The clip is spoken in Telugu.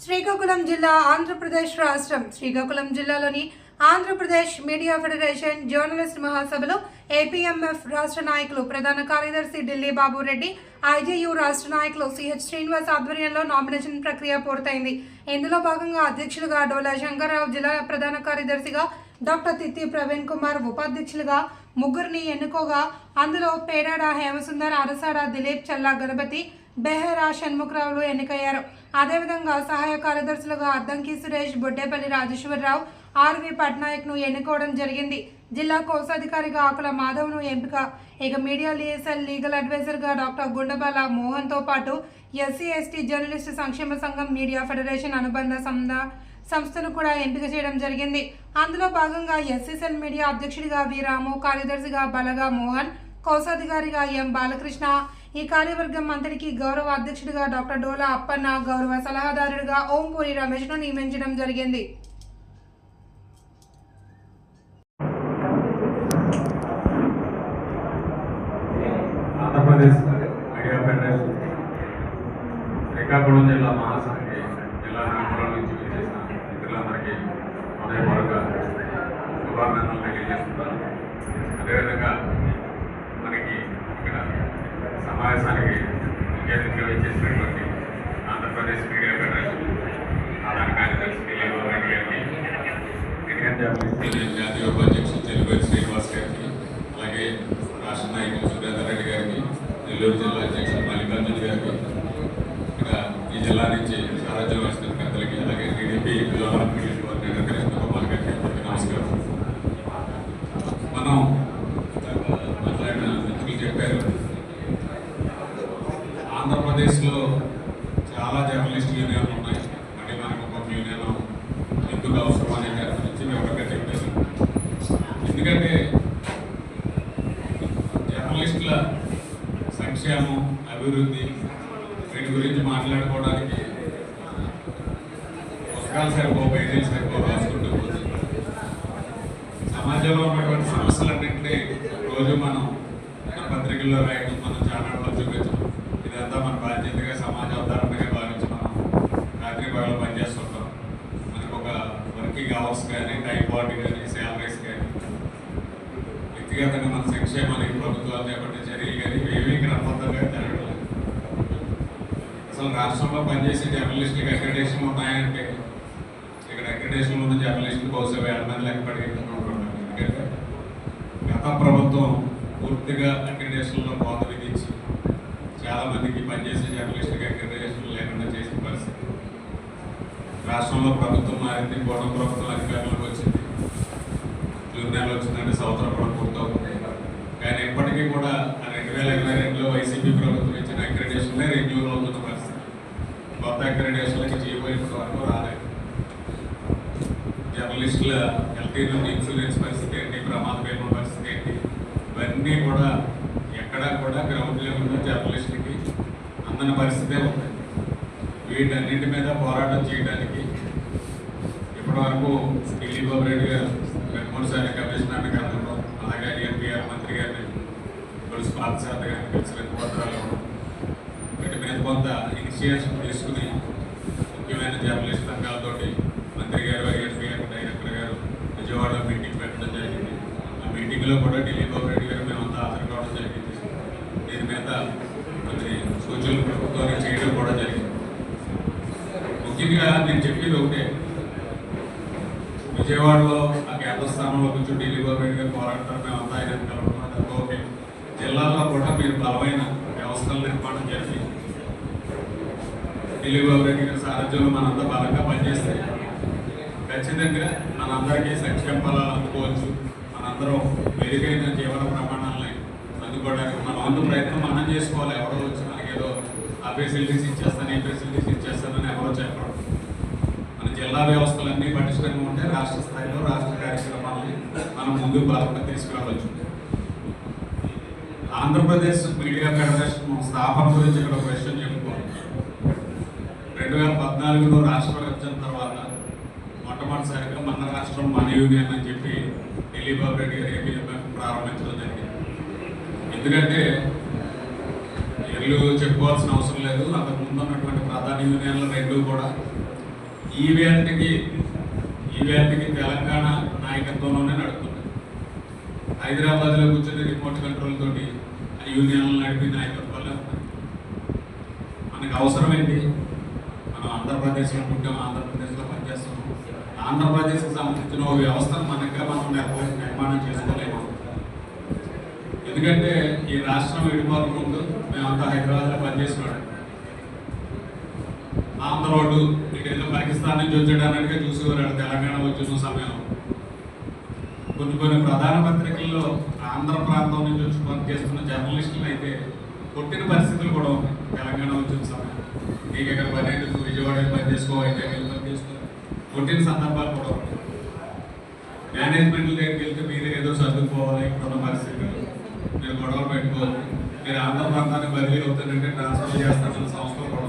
శ్రీకాకుళం జిల్లా ఆంధ్రప్రదేశ్ రాష్ట్రం. శ్రీకాకుళం జిల్లాలోని ఆంధ్రప్రదేశ్ మీడియా ఫెడరేషన్ జర్నలిస్ట్ మహాసభలో ఏపీఎంఎఫ్ రాష్ట్ర నాయకులు ప్రధాన కార్యదర్శి ఢిల్లీ బాబు రెడ్డి ఐజేయు రాష్ట్ర నాయకులు సిహెచ్ శ్రీనివాస్ ఆధ్వర్యంలో నామినేషన్ ప్రక్రియ పూర్తయింది. ఇందులో భాగంగా అధ్యక్షులుగా డోలా శంకర్రావు జిల్లా ప్రధాన కార్యదర్శిగా డాక్టర్ తిత్తి ప్రవీణ్ కుమార్ ఉపాధ్యక్షులుగా ముగ్గురిని ఎన్నుకోగా అందులో పేరాడ హేమసుందర్ అరసాడ దిలీప్ చల్లా గణపతి బెహరా షణ్ముఖరావులు ఎన్నికయ్యారు. అదేవిధంగా సహాయ కార్యదర్శులుగా అద్దంకి సురేష్ బొడ్డేపల్లి రాజేశ్వరరావు ఆర్వి పట్నాయక్ను ఎన్నుకోవడం జరిగింది. జిల్లా కోశాధికారిగా ఆకుల మాధవ్ను ఎంపిక. ఇక మీడియా లిఎస్ఎల్ లీగల్ అడ్వైజర్గా డాక్టర్ గుండబాల మోహన్తో పాటు ఎస్సీ ఎస్టీ జర్నలిస్టు సంక్షేమ సంఘం మీడియా ఫెడరేషన్ అనుబంధ సంస్థ సంస్థను కూడా ఎంపిక చేయడం జరిగింది. అందులో భాగంగా ఎస్ఎస్ఎల్ మీడియా అధ్యక్షుడిగా వి రాము కార్యదర్శిగా బలగా మోహన్ కోశాధికారిగా ఎం బాలకృష్ణ ఈ కార్యవర్గం అంతటికీ గౌరవ అధ్యక్షుడిగా డాక్టర్ డోలా అప్పన్న గౌరవ సలహాదారుడిగా ఓంపూరి రమేష్ను నియమించడం జరిగింది. ఆంధ్రప్రదేశ్ మీడియా ఫెడరేషన్ శ్రీకాకుళం జిల్లా మహాసభకి జిల్లా నగరం నుంచి విచ్చేసిన మిత్రులందరికీ హృదయపూర్వక శుభాభినందనలు తెలియజేస్తున్నాను. అదేవిధంగా సమావేశానికి ముఖ్య వచ్చేసినటువంటి ఆంధ్రప్రదేశ్ మీడియా ఫెడరేషన్ ప్రధాన కార్యదర్శి లీలా రెడ్డి గారికి ఇండియన్ జాతీయ ఉపాధ్యక్షులు తెలుగు శ్రీనివాస్ గారికి అలాగే రాష్ట్ర నాయకులు సురేందర్ రెడ్డి గారికి నెల్లూరు జిల్లా అధ్యక్షులు మల్లికార్జున గారికి ఇక్కడ ఈ జిల్లా నుంచి సారథ్యం వహిస్తున్న పెద్దలకి అలాగే TDP zonal media coordinator Krishna Kumar గారికి అందరికీ నమస్కారం మనం మాట్లాడిన మిత్రులు చెప్పారు ఆంధ్రప్రదేశ్లో చాలా జర్నలిస్ట్ యూనియన్లు ఉన్నాయి మళ్ళీ మనకు ఒక యూనియన్ ఎందుకు అవసరం అనే దాని గురించి వివరంగా చెప్పారు ఎందుకంటే జర్నలిస్టుల సంక్షేమం అభివృద్ధి వీటి గురించి మాట్లాడుకోవడానికి పుస్తకాలు సరిపో పేజీలు సరిపో రాసుకుంటూ పోతుంది సమాజంలో ఉన్నటువంటి సమస్యలన్నింటినీ రోజు మనం మన పత్రికల్లో రాయడం మనం ఛానల్లో చూపించడం ఇదంతా మన బాధ్యతగా సమాజ అవతారణగా భావించి మనం రాత్రి పగలు పనిచేస్తుంటాం. మనకు ఒక వర్కింగ్ అవర్స్ కానీ టైపాట్ కానీ శాలరీస్ కానీ వ్యక్తిగతంగా మన సంక్షేమానికి ప్రభుత్వాలు చేపట్టే చర్యలు కానీ ఏమీ క్రమబద్ధంగా అసలు రాష్ట్రంలో పనిచేసే జర్నలిస్టులకు అక్రిడేషన్ ఉన్నాయంటే ఇక్కడ అక్రిడేషన్ ఉన్న జర్నలిస్టులు బహుశా వేల మంది లెక్క పడిపోతున్నారు ఎందుకంటే గత ప్రభుత్వం పూర్తిగా అక్రిడేషన్లో బోధ విధించి చాలా మందికి పనిచేసే జర్నలిస్టులకు అక్రిడేషన్ లేకుండా చేసిన పరిస్థితి. రాష్ట్రంలో ప్రభుత్వం మారింది కోటం ప్రభుత్వం అధికారంలోకి వచ్చింది. జూన్ నెల వచ్చిందంటే సంవత్సరం కూడా పూర్తవుతుంది. కానీ ఇప్పటికీ కూడా రెండు వేల ఇరవై రెండులో వైసీపీ ప్రభుత్వం ఇచ్చిన అక్రిడేషన్లే రెన్యూల్ అవుతున్న పరిస్థితి కొత్త వరకు రాలేదు జర్నలిస్టుల హెల్త్ ఇన్సూరెన్స్ పరిస్థితి ఏంటి ప్రమాద బీమా పరిస్థితి ఏంటి? ఇవన్నీ కూడా ఎక్కడా కూడా గ్రౌండ్ లెవెల్లో జర్నలిస్టులకి అందని పరిస్థితే ఉంది. వీటన్నింటి మీద పోరాటం చేయడానికి ఇప్పటి వరకు ఢిల్లీ బాబు రెడ్డి గారు రెండు మూడు సార్లు కలవడం అలాగే ఎన్టీఆర్ మంత్రి గారిని తులసి పాదశాత గారిని కలిసి రెండు పత్రాలు ఇవ్వడం వీటి మీద కొంత ఇనిషియేషన్ తీసుకుని ముఖ్యమైన జర్నలిస్ట్ సంఘాలతోటి మంత్రి గారు ఐఎస్పీ గారు డైరెక్టర్ గారు విజయవాడలో మీటింగ్ పెట్టడం జరిగింది. ఆ మీటింగ్లో కూడా ఢిల్లీ బాబు రెడ్డి గారు మేమంతా హాజరు కావడం జరిగింది. దీని మీద కొన్ని సూచనలు ప్రభుత్వాన్ని చేయడం కూడా జరిగింది. ముఖ్యంగా నేను చెప్పేది ఒకటే. విజయవాడలో ఆ కేంద్ర స్థానంలో కొంచెం ఢిల్లీ బాబు రెడ్డి గారు పోరాడతారు. మేమంతా ఆయన కలవడం ఓకే. జిల్లాల్లో కూడా మీరు బలమైన తెలుగు గవర్నమెంట్ సారథ్యంలో మనంతా బలంగా పనిచేస్తే ఖచ్చితంగా మనందరికీ సంక్షేమ ఫలాలు అందుకోవచ్చు. మనందరం మెరుగైన జీవన ప్రమాణాలని అందుకోవడానికి మన వంతు ప్రయత్నం మనం చేసుకోవాలి. ఎవరో వచ్చి మనకేదో ఏదో ఆ ఫెసిలిటీస్ ఇచ్చేస్తాను ఈ ఫెసిలిటీస్ ఇచ్చేస్తానని ఎవరో చెప్పడం మన జిల్లా వ్యవస్థలన్నీ పటిష్టంగా ఉంటే రాష్ట్ర స్థాయిలో రాష్ట్ర కార్యక్రమాలని మనం ముందుకు బలంగా తీసుకురావచ్చు. ఆంధ్రప్రదేశ్ మీడియా ఫెడరేషన్ స్థాపన గురించి ఇక్కడ ఒక విషయం చెప్పుకోవాలి. రెండు వేల పద్నాలుగులో రాష్ట్ర విభజన తర్వాత మొట్టమొదటిసారిగా మన రాష్ట్రం మన యూనియన్ అని చెప్పి ఢిల్లీ బాబు రెడ్డి గారు ఏపీఎంఎఫ్ ప్రారంభించడం జరిగింది. ఎందుకంటే ఇల్లు చెప్పుకోవాల్సిన అవసరం లేదు. అంతకు ముందు ఉన్నటువంటి ప్రధాన యూనియన్లు రెండు కూడా ఈ వేటకి ఈ వేటకి తెలంగాణ నాయకత్వంలోనే నడుపుతుంది హైదరాబాద్లో కూర్చొని రిమోట్ కంట్రోల్ తోటి ఆ యూనియన్లు నడిపి నాయకత్వాలే ఉన్నాయి. మనకు అవసరం ఆంధ్రప్రదేశ్లో పుట్టాం ఆంధ్రప్రదేశ్లో పనిచేస్తున్నాం ఆంధ్రప్రదేశ్కి సంబంధించిన ఒక వ్యవస్థను మనగా మనం నిర్మాణం చేసుకోలేము. ఎందుకంటే ఈ రాష్ట్రం విడిపోక ముందు మేమంతా హైదరాబాద్లో పనిచేసినాడు ఆంధ్ర రోడ్డు ఇటు పాకిస్తాన్ నుంచి వచ్చేటన్నట్టుగా చూసేవారు తెలంగాణ వచ్చిన సమయం. కొన్ని కొన్ని ప్రధాన పత్రికల్లో ఆంధ్ర ప్రాంతం నుంచి వచ్చి పనిచేస్తున్న జర్నలిస్టులు అయితే కొట్టిన పరిస్థితులు కూడా ఉన్నాయి. తెలంగాణ వచ్చిన సమయం. నీకు ఇక్కడ పని అయితే విజయవాడ పని చేసుకో వైజాగ్ వెళ్ళి పని చేసుకో కొట్టిన సందర్భాలు కూడా ఉన్నాయి. మేనేజ్మెంట్ దగ్గరికి వెళ్తే మీరు ఏదో చదువుకోవాలి ఇప్పుడున్న పరిస్థితులు మీరు గొడవలు పెట్టుకోవాలి. మీరు ఆంధ్ర ప్రాంతానికి బదిలీ అవుతారంటే ట్రాన్స్ఫర్ చేస్తారన్న సంస్థలు కూడా